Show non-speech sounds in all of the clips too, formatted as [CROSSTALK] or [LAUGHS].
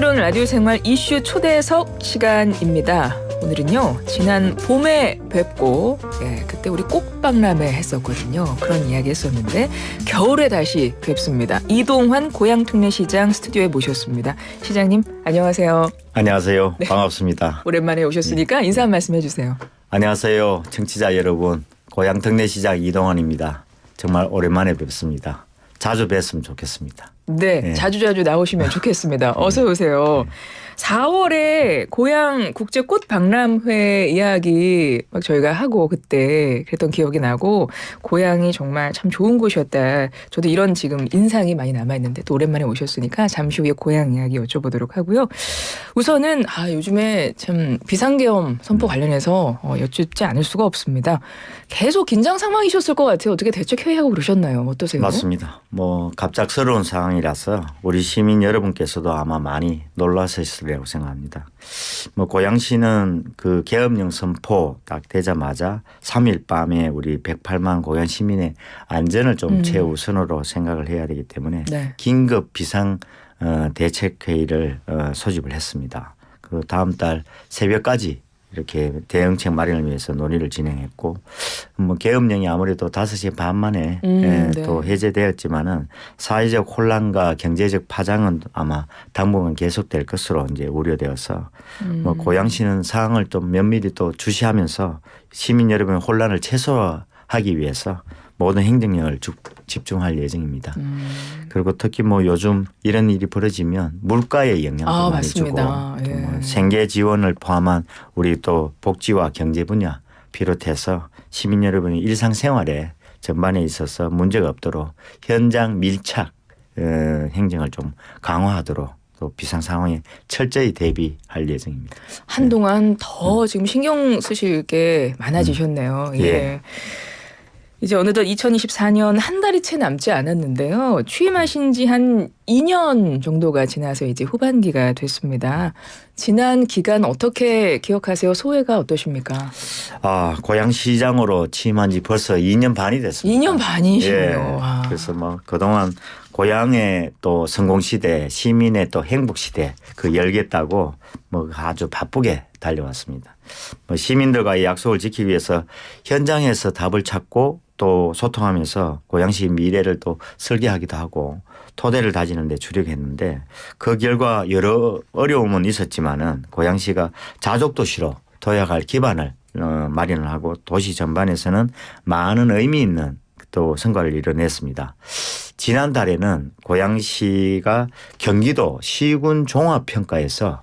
슬기로운 라디오 생활 이슈 초대석 시간입니다. 오늘은요 지난 봄에 뵙고 예, 그때 우리 꽃박람회 했었거든요. 그런 이야기 했었는데 겨울에 다시 뵙습니다. 이동환 고향특례시장 스튜디오에 모셨습니다. 시장님 안녕하세요. 안녕하세요. 네. 반갑습니다. 오랜만에 오셨으니까 인사 한 말씀 해주세요. 안녕하세요. 청취자 여러분. 고향 특례시장 이동환입니다. 정말 오랜만에 뵙습니다. 자주 뵀으면 좋겠습니다. 네, 네. 자주 자주 나오시면 좋겠습니다. 어서 오세요. 4월에 고향 국제 꽃 박람회 이야기 막 저희가 하고 그때 그랬던 기억이 나고 고향이 정말 참 좋은 곳이었다. 저도 이런 지금 인상이 많이 남아 있는데 또 오랜만에 오셨으니까 잠시 후에 고향 이야기 여쭤보도록 하고요. 우선은 아 요즘에 참 비상계엄 선포 관련해서 어, 여쭙지 않을 수가 없습니다. 계속 긴장 상황이셨을 것 같아요. 어떻게 대책 회의 하고 그러셨나요? 어떠세요? 맞습니다. 뭐 갑작스러운 상황이라서 우리 시민 여러분께서도 아마 많이 놀라셨을 거라고 생각합니다. 뭐 고양시는 그 계엄령 선포 딱 되자마자 3일 밤에 우리 108만 고양 시민의 안전을 좀 음. 최우선으로 생각을 해야 되기 때문에 네. 긴급 비상 어, 대책 회의를 어, 소집을 했습니다. 그 다음 달 새벽까지 이렇게 대응책 마련을 위해서 논의를 진행했고 뭐 계엄령이 아무래도 5시 반 만에 음, 예, 네. 또 해제되었지만은 사회적 혼란과 경제적 파장은 아마 당분간 계속될 것으로 이제 우려되어서 음. 뭐 고양시는 상황을 좀 면밀히 또 주시하면서 시민 여러분의 혼란을 최소화하기 위해서 모든 행정력을 주- 집중할 예정입니다. 음. 그리고 특히 뭐 요즘 이런 일이 벌어지면 물가의 영향도 아, 많이 맞습니다. 주고 예. 생계 지원을 포함한 우리 또 복지와 경제 분야 비롯해서 시민 여러분의 일상생활에 전반에 있어서 문제가 없도록 현장 밀착 어, 행정을 좀 강화하도록 또 비상 상황에 철저히 대비할 예정입니다. 한동안 더 지금 신경 쓰실 게 많아지셨네요. 예. 예. 이제 어느덧 2024년 한 달이 채 남지 않았는데요. 취임하신 지 한 2년 정도가 지나서 이제 후반기가 됐습니다. 지난 기간 어떻게 기억하세요? 소회가 어떠십니까? 아 고양시장으로 취임한 지 벌써 2년 반이 됐습니다. 2년 반이시네요. 예. 와. 그래서 뭐 그동안 고향의 또 성공 시대, 시민의 또 행복 시대 그 열겠다고 뭐 아주 바쁘게 달려왔습니다. 뭐 시민들과의 약속을 지키기 위해서 현장에서 답을 찾고 또 소통하면서 고양시 미래를 또 설계하기도 하고 토대를 다지는 데 주력했는데 그 결과 여러 어려움은 있었지만은 고양시가 자족 도시로 도약할 기반을 어, 마련을 하고 도시 전반에서는 많은 의미 있는 또 성과를 이뤄냈습니다. 지난달에는 고양시가 경기도 시군 종합평가에서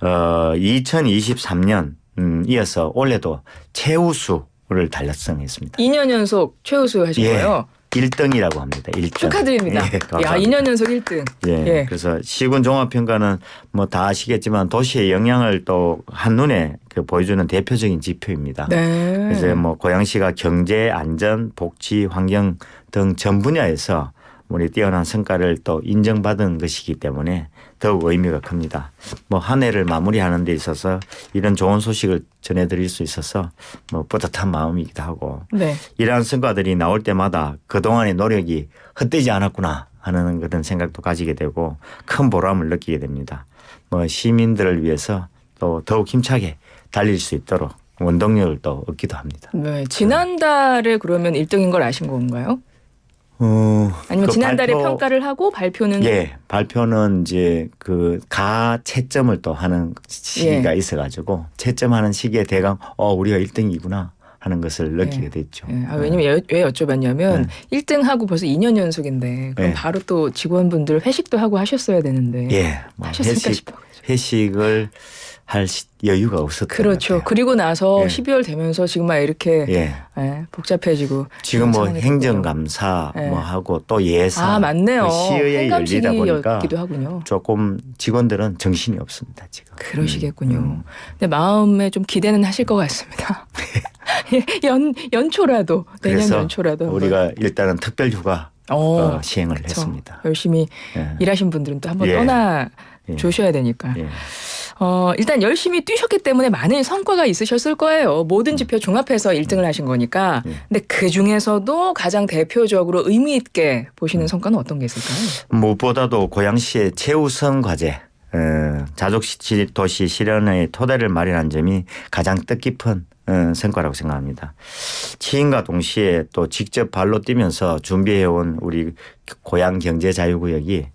어 2023년 음 이어서 올해도 최우수 를 달성했습니다. 2년 연속 최우수 하신 예. 거예요. 1등이라고 합니다. 1등. 축하드립니다. 예, 야, 감사합니다. 2년 연속 1등. 예. 예. 그래서 시군 종합평가는 뭐 다 아시겠지만 도시의 영향을 또 한눈에 그 보여주는 대표적인 지표입니다. 네. 그래서 뭐 고양시가 경제, 안전, 복지, 환경 등 전 분야에서 우리 뛰어난 성과를 또 인정받은 것이기 때문에 더욱 의미가 큽니다. 뭐 한 해를 마무리하는 데 있어서 이런 좋은 소식을 전해드릴 수 있어서 뭐 뿌듯한 마음이기도 하고 네. 이러한 성과들이 나올 때마다 그동안의 노력이 헛되지 않았구나 하는 그런 생각도 가지게 되고 큰 보람을 느끼게 됩니다. 뭐 시민들을 위해서 또 더욱 힘차게 달릴 수 있도록 원동력을 또 얻기도 합니다. 네. 지난달에 그러면 1등인 걸 아신 건가요? 어, 아니면 그 지난달에 발표- 평가를 하고 발표는 예, 발표는 이제 그 가 채점을 또 하는 시기가 예. 있어가지고 채점하는 시기에 대강 어 우리가 1등이구나 하는 것을 느끼게 됐죠. 예. 아, 왜냐면 여- 왜 여쭤봤냐면 네. 1등 하고 벌써 2년 연속인데 그럼 네. 바로 또 직원분들 회식도 하고 하셨어야 되는데 예, 뭐 하셨을까 회식 싶어. 회식을 할 시- 여유가 없었던 그렇죠. 것 같아요. 그리고 나서 예. 12월 되면서 지금 막 이렇게 예. 예, 복잡해지고 지금 뭐 상황이. 행정감사 네. 뭐 하고 또 예산 아 맞네요. 그 시의회 열리다 보니까 하군요. 조금 직원들은 정신이 없습니다 지금. 그러시겠군요. 음, 음. 근데 마음에 좀 기대는 하실 것 같습니다. 예, [LAUGHS] 연 연초라도 내년 그래서 연초라도 한번. 우리가 일단은 특별휴가 어, 어, 시행을 그쵸. 했습니다. 열심히 예. 일하신 분들은 또 한번 예. 떠나 예. 주셔야 되니까. 예. 어, 일단 열심히 뛰셨기 때문에 많은 성과가 있으셨을 거예요. 모든 지표 종합해서 1등을 하신 거니까. 음. 근데 그 중에서도 가장 대표적으로 의미 있게 보시는 음. 성과는 어떤 게 있을까요? 무엇보다도 고양시의 최우선 과제 어, 자족 시- 도시 실현의 토대를 마련한 점이 가장 뜻깊은 어, 성과라고 생각합니다. 취임과 동시에 또 직접 발로 뛰면서 준비해온 우리 고향 경제 자유구역이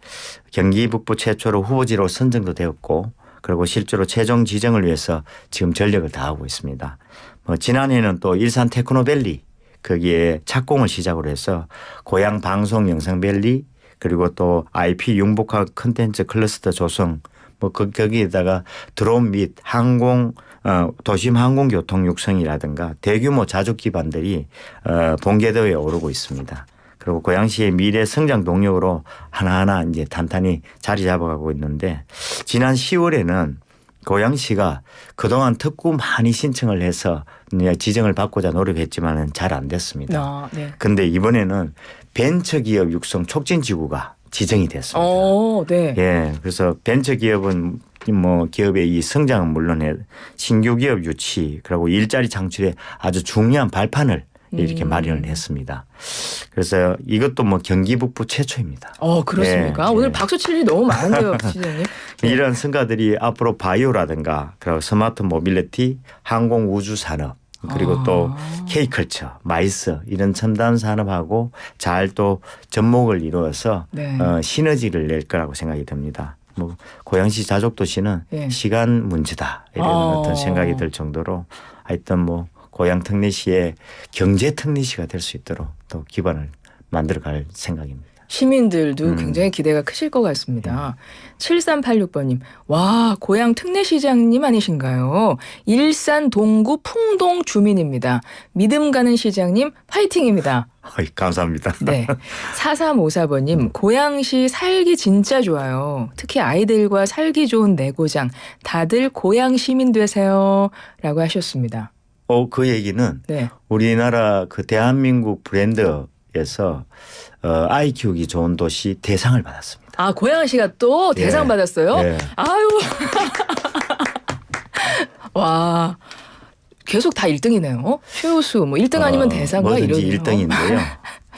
경기 북부 최초로 후보지로 선정도 되었고 그리고 실제로 최종 지정을 위해서 지금 전력을 다하고 있습니다. 뭐 지난해는 또 일산 테크노밸리 거기에 착공을 시작으로 해서 고향 방송 영상밸리 그리고 또 IP 융복화 컨텐츠 클러스터 조성 뭐 그, 거기에다가 드론 및 항공 어, 도심 항공교통 육성이라든가 대규모 자족 기반들이 어, 본궤도에 오르고 있습니다. 그리고 고양시의 미래 성장 동력으로 하나하나 이제 탄탄히 자리 잡아가고 있는데 지난 10월에는 고양시가 그동안 특구 많이 신청을 해서 지정을 받고자 노력했지만은 잘 안 됐습니다. 아, 네. 근데 이번에는 벤처기업 육성 촉진지구가 지정이 됐습니다. 어, 네. 예, 그래서 벤처기업은 뭐 기업의 이 성장은 물론에 신규 기업 유치 그리고 일자리 창출에 아주 중요한 발판을 이렇게 음. 마련을 했습니다. 그래서 이것도 뭐 경기 북부 최초입니다. 어, 그렇습니까? 예, 오늘 예. 박수 칠 일이 너무 많은데요, [LAUGHS] 시장님. 이런 성과들이 앞으로 바이오라든가 그리고 스마트 모빌리티, 항공 우주 산업 그리고 아. 또 K컬처, 마이스 이런 첨단 산업하고 잘 또 접목을 이루어서 네. 어, 시너지를 낼 거라고 생각이 듭니다. 뭐 고양시 자족 도시는 예. 시간 문제다 이런 아. 어떤 생각이 들 정도로 하여튼 뭐 고향 특례시의 경제 특례시가 될 수 있도록 또 기반을 만들어 갈 생각입니다. 시민들도 음. 굉장히 기대가 크실 것 같습니다. 7386번님, 와, 고향 특례시장님 아니신가요? 일산 동구 풍동 주민입니다. 믿음 가는 시장님, 파이팅입니다. 어이, [LAUGHS] 감사합니다. 네. 4354번님, 고양시 살기 진짜 좋아요. 특히 아이들과 살기 좋은 내고장. 다들 고향 시민 되세요. 라고 하셨습니다. 어, 그 얘기는 네. 우리나라 그 대한민국 브랜드에서 어, 아이 키우기 좋은 도시 대상을 받았습니다. 아, 고양시가 또 예. 대상 받았어요? 예. 아유. [LAUGHS] 와. 계속 다 1등이네요. 최우수 뭐 1등 아니면 어, 대상과 뭐든지 이러네요. 1등인데요.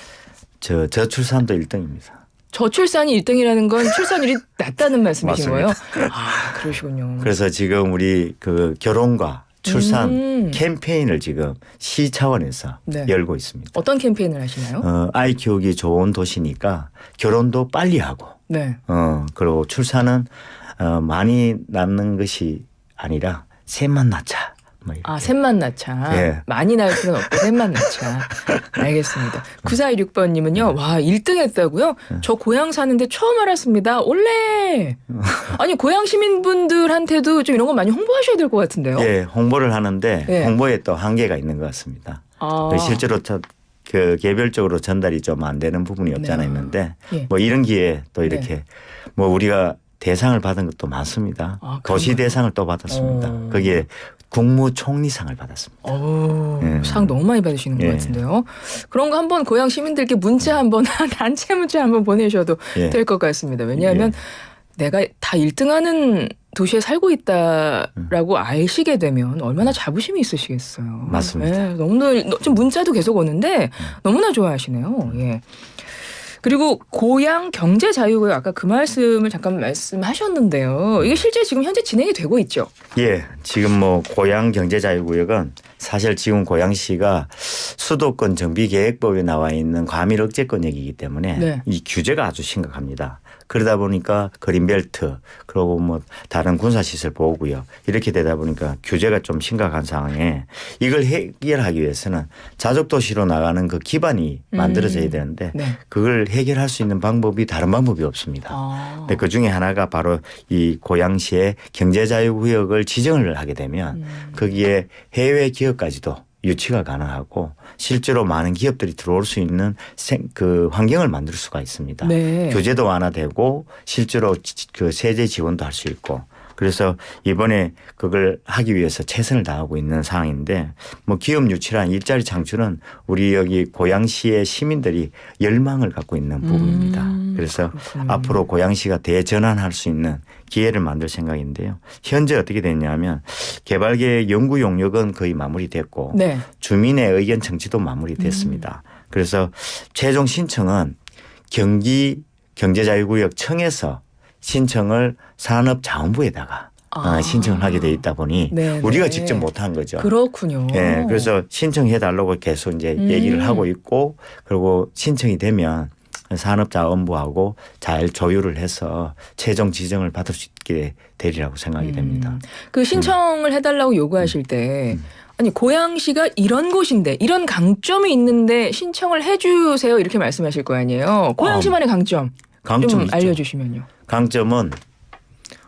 [LAUGHS] 저 저출산도 1등입니다. 저출산이 1등이라는 건 출산율이 낮다는 말씀이신 거예요? 맞습니다. 아, 그러시군요. 그래서 지금 우리 그 결혼과 출산 음. 캠페인을 지금 시 차원에서 네. 열고 있습니다. 어떤 캠페인을 하시나요? 어, 아이 키우기 좋은 도시니까 결혼도 빨리 하고 네. 어, 그리고 출산은 어, 많이 낳는 것이 아니라 셋만 낳자. 아, 셋만 낳자. 예. 많이 낳을 필요는 없고 셋만 낳자. [LAUGHS] 알겠습니다. 9416번님은요, 와, 1등 했다고요? 예. 저 고향 사는데 처음 알았습니다. 올레! [LAUGHS] 아니, 고향 시민분들한테도 좀 이런 거 많이 홍보하셔야 될 것 같은데요? 예, 홍보를 하는데 예. 홍보에 또 한계가 있는 것 같습니다. 아, 실제로 저, 그 개별적으로 전달이 좀 안 되는 부분이 없지 않아 네. 있는데 예. 뭐 이런 기회에 또 이렇게 뭐 우리가 대상을 받은 것도 많습니다. 아, 도시? 대상을 또 받았습니다. 어. 거기에 국무총리상을 받았습니다. 어우, 예. 상 너무 많이 받으시는 것 예. 같은데요. 그런 거 한번 고향 시민들께 문자 한번, [LAUGHS] 단체 문자 한번 보내셔도 예. 될것 같습니다. 왜냐하면 내가 다 1등하는 도시에 살고 있다라고 아시게 되면 얼마나 자부심이 있으시겠어요. 맞습니다. 예, 너무나 지금 문자도 계속 오는데 너무나 좋아하시네요. 예. 그리고 고향 경제 자유구역 아까 그 말씀을 잠깐 말씀하셨는데요. 이게 실제 지금 현재 진행이 되고 있죠. 예, 지금 뭐 고양 경제 자유구역은 사실 지금 고양시가 수도권 정비계획법에 나와 있는 과밀 억제권역이기 때문에 네. 이 규제가 아주 심각합니다. 그러다 보니까 그린벨트 그리고 뭐 다른 군사시설 보호구역 이렇게 되다 보니까 규제가 좀 심각한 상황에 이걸 해결하기 위해서는 자족도시로 나가는 그 기반이 음. 만들어져야 되는데 네. 그걸 해결할 수 있는 방법이 다른 방법이 없습니다. 아. 근데 그 중에 하나가 바로 이 고양시의 경제자유구역을 지정을 하게 되면 음. 거기에 해외 기업까지도 유치가 가능하고 실제로 많은 기업들이 들어올 수 있는 생, 그 환경을 만들 수가 있습니다. 네. 규제도 완화되고 실제로 지- 그 세제 지원도 할 수 있고 그래서 이번에 그걸 하기 위해서 최선을 다하고 있는 상황인데 뭐 기업 유치란 일자리 창출은 우리 여기 고양시의 시민들이 열망을 갖고 있는 부분입니다. 음, 그래서 그렇군요. 앞으로 고양시가 대전환할 수 있는 기회를 만들 생각인데요. 현재 어떻게 됐냐면 개발계획 연구 용역은 거의 마무리됐고 네. 주민의 의견 청취도 마무리됐습니다. 그래서 최종 신청은 경기 경제자유구역 청에서 신청을 산업자원부에다가 아. 어, 신청을 하게 돼 있다 보니 네, 우리가 네. 직접 못한 거죠. 그렇군요. 예, 그래서 신청해 달라고 계속 이제 음. 얘기를 하고 있고 그리고 신청이 되면 산업자원부하고 잘 조율을 해서 최종 지정을 받을 수 있게 되리라고 생각이 됩니다. 음. 그 신청을 해달라고 요구하실 때 음. 아니 고양시가 이런 곳인데 이런 강점이 있는데 신청을 해주세요 이렇게 말씀하실 거 아니에요. 고양시만의 강점 강점 좀. 알려주시면요. 강점은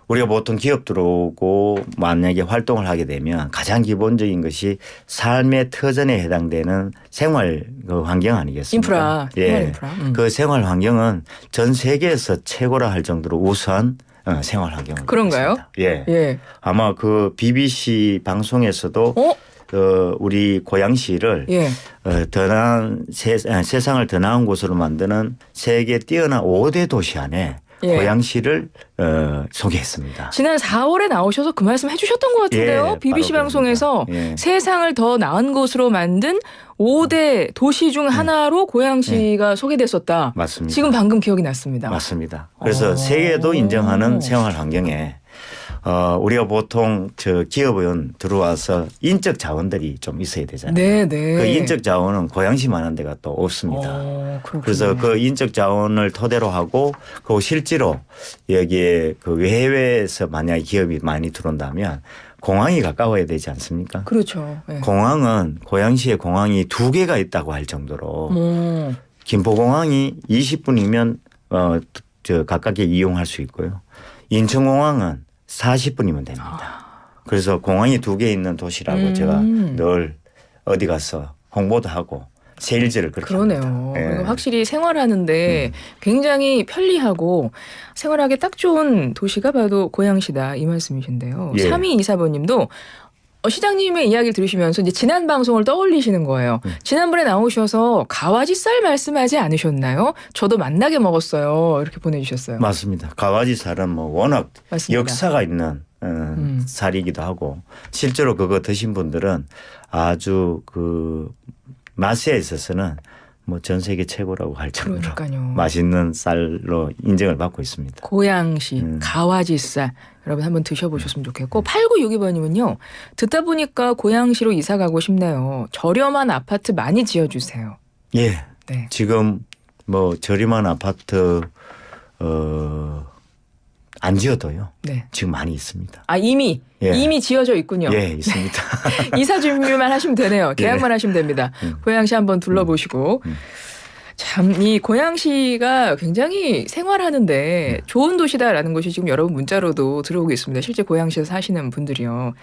우리가 보통 기업 들어오고 만약에 활동을 하게 되면 가장 기본적인 것이 삶의 터전에 해당되는 생활 그 환경 아니겠습니까? 인프라, 예. 생활 인프라. 음. 그 생활 환경은 전 세계에서 최고라 할 정도로 우수한 어, 생활 환경을 그런가요? 있습니다. 예. 예. 아마 그 BBC 방송에서도 어? 어, 우리 고양시를 예. 어, 더 나은 세, 아, 세상을 더 나은 곳으로 만드는 세계 뛰어난 5대 도시 안에 예. 고양시를 어, 소개했습니다. 지난 4월에 나오셔서 그 말씀 해주셨던 것 같은데요. 예, BBC 바로 방송에서 그렇습니다. 예. 세상을 더 나은 곳으로 만든 5대 도시 중 하나로 고양시가 소개됐었다. 음. 맞습니다. 지금 방금 기억이 났습니다. 맞습니다. 그래서 오. 세계도 인정하는 생활 환경에 어, 우리가 보통 저 기업은 들어와서 인적 자원들이 좀 있어야 되잖아요. 네, 네. 그 인적 자원은 고양시만한 데가 또 없습니다. 어, 그렇군요. 그래서 그 인적 자원을 토대로 하고 그 실제로 여기에 그 해외에서 만약에 기업이 많이 들어온다면 공항이 가까워야 되지 않습니까? 그렇죠. 네. 공항은 고양시에 공항이 두 개가 있다고 할 정도로 뭐, 김포공항이 20분이면 어, 저 가깝게 이용할 수 있고요. 인천공항은 40분이면 됩니다. 그래서 공항이 두 개 있는 도시라고 음. 제가 늘 어디 가서 홍보도 하고 세일즈를 그렇게 그러네요. 합니다. 예. 확실히 생활하는데 굉장히 편리하고 생활하기 딱 좋은 도시가 바로 고양시다 이 말씀이신데요. 예. 3224번님도 어, 시장님의 이야기를 들으시면서 이제 지난 방송을 떠올리시는 거예요. 음. 지난번에 나오셔서 가와지 쌀 말씀하지 않으셨나요? 저도 만나게 먹었어요. 이렇게 보내주셨어요. 맞습니다. 가와지 살은 뭐 워낙 맞습니다. 역사가 있는 어, 음. 살이기도 하고 실제로 그거 드신 분들은 아주 그 맛에 있어서는 뭐 전 세계 최고라고 할 정도로 그러니까요. 맛있는 쌀로 인정을 받고 있습니다. 고양시 음. 가와지 쌀 여러분 한번 드셔보셨으면 좋겠고 8962번님은요 듣다 보니까 고양시로 이사 가고 싶네요 저렴한 아파트 많이 지어주세요 예, 네 지금 뭐 저렴한 아파트 어, 안 지어도요. 네. 지금 많이 있습니다. 아 이미 예. 이미 지어져 있군요. 예, 있습니다. [LAUGHS] 이사 준비만 하시면 되네요. 계약만 하시면 됩니다. 음. 고양시 한번 둘러보시고 음. 참 이 고양시가 굉장히 생활하는데 좋은 도시다라는 것이 지금 여러분 문자로도 들어오고 있습니다. 실제 고양시에서 사시는 분들이요.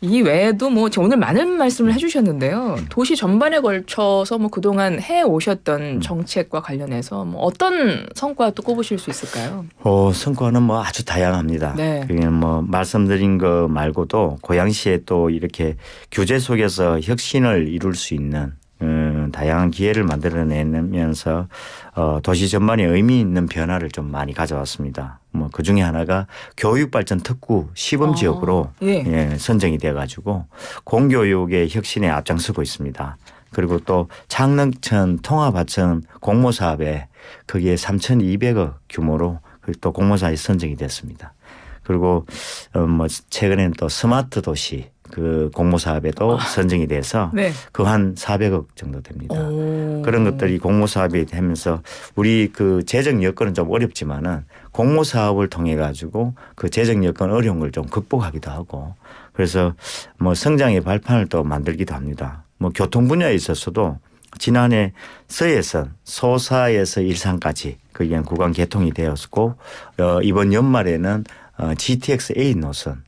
이 외에도 뭐 오늘 많은 말씀을 해주셨는데요. 도시 전반에 걸쳐서 뭐 그동안 해 오셨던 정책과 관련해서 뭐 어떤 성과 또 꼽으실 수 있을까요? 어, 성과는 뭐 아주 다양합니다. 네. 그게 뭐 말씀드린 거 말고도 고양시에 또 이렇게 규제 속에서 혁신을 이룰 수 있는 음, 다양한 기회를 만들어내면서 어, 도시 전반에 의미 있는 변화를 좀 많이 가져왔습니다. 뭐 그 중에 하나가 교육 발전 특구 시범 아, 지역으로 예. 예, 선정이 돼 가지고 공교육의 혁신에 앞장서고 있습니다. 그리고 또 창릉천 통합하천 공모 사업에 거기에 3,200억 규모로 그또 공모사에 선정이 됐습니다. 그리고 어 뭐 최근에는 또 스마트 도시 그 공모 사업에도 선정이 돼서 네. 그한 400억 정도 됩니다. 오. 그런 것들이 공모 사업이 되면서 우리 그 재정 여건은 좀 어렵지만은 공모 사업을 통해 가지고 그 재정 여건 어려운 걸 좀 극복하기도 하고 그래서 뭐 성장의 발판을 또 만들기도 합니다. 뭐 교통 분야에 있어서도 지난해 서해선 소사에서 일산까지 그게 구간 개통이 되었고 어 이번 연말에는 어 GTX A 노선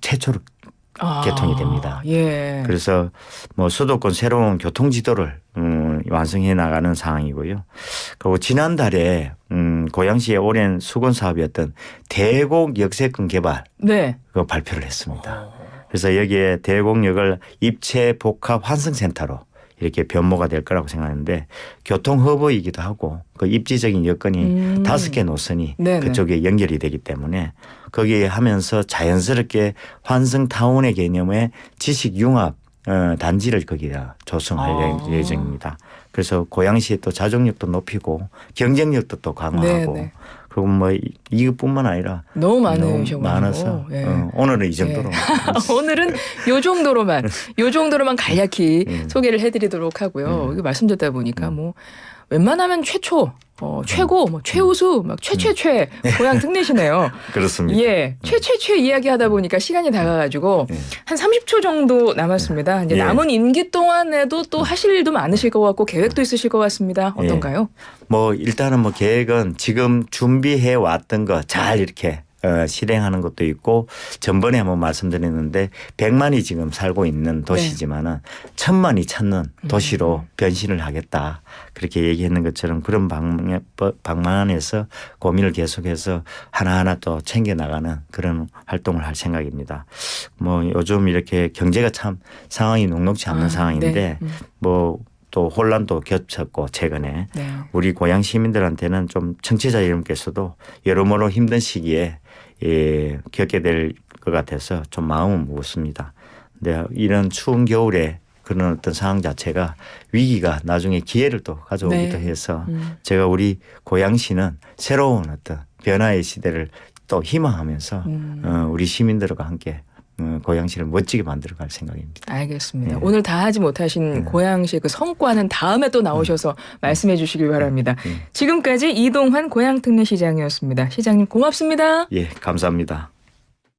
최초로 아, 개통이 됩니다. 예. 그래서 뭐 수도권 새로운 교통 지도를 음, 완성해 나가는 상황이고요. 그리고 지난달에 음, 고양시의 오랜 수건 사업이었던 대곡 역세권 개발 네. 그 발표를 했습니다. 그래서 여기에 대곡역을 입체 복합 환승센터로 이렇게 변모가 될 거라고 생각하는데 교통 허브이기도 하고 그 입지적인 여건이 음. 다섯 개 노선이 네네. 그쪽에 연결이 되기 때문에 거기에 하면서 자연스럽게 환승 타운의 개념의 지식 융합 어, 단지를 거기다 조성할 아. 예정입니다. 그래서 고양시의 또 자정력도 높이고 경쟁력도 또 강화하고 네네. 그리고 뭐 이- 이것뿐만 아니라 너무 많으셔가지고 많아서 예. 어, 오늘은 이 정도로 [LAUGHS] 오늘은 요 정도로만 요 정도로만 간략히 음. 소개를 해드리도록 하고요. 이거 말씀 듣다 보니까 뭐 웬만하면 최초, 어, 최고, 뭐 최우수, 막 최최최 고향 특례시네요. [LAUGHS] 그렇습니다. 예, 최최최 이야기하다 보니까 시간이 다가가지고 예. 한 30초 정도 남았습니다. 이제 예. 남은 임기 동안에도 또 하실 일도 많으실 것 같고 계획도 있으실 것 같습니다. 예. 어떤가요? 뭐 일단은 뭐 계획은 지금 준비해 왔던 거 잘 이렇게 어, 실행하는 것도 있고 전번에 한번 말씀드렸는데 100만이 지금 살고 있는 도시지만은 천만이 찾는 도시로 변신을 하겠다 그렇게 얘기했는 것처럼 그런 방면 방안에서 고민을 계속해서 하나하나 또 챙겨 나가는 그런 활동을 할 생각입니다. 뭐 요즘 이렇게 경제가 참 상황이 녹록지 않는 아, 상황인데 네. 음. 뭐또 혼란도 겹쳤고 최근에 네. 우리 고향 시민들한테는 좀 청취자 여러분께서도 여러모로 힘든 시기에 예, 겪게 될 것 같아서 좀 마음은 무겁습니다. 근데 이런 추운 겨울에 그런 어떤 상황 자체가 위기가 나중에 기회를 또 가져오기도 네. 해서 음. 제가 우리 고향시는 새로운 어떤 변화의 시대를 또 희망하면서 음. 어, 우리 시민들과 함께 어, 고향시를 멋지게 만들어 갈 생각입니다. 알겠습니다. 예. 오늘 다 하지 못하신 예. 고양시의 그 성과는 다음에 또 나오셔서 말씀해 주시길 바랍니다. 예. 지금까지 이동환 고양특례시장이었습니다. 시장님 고맙습니다. 예, 감사합니다.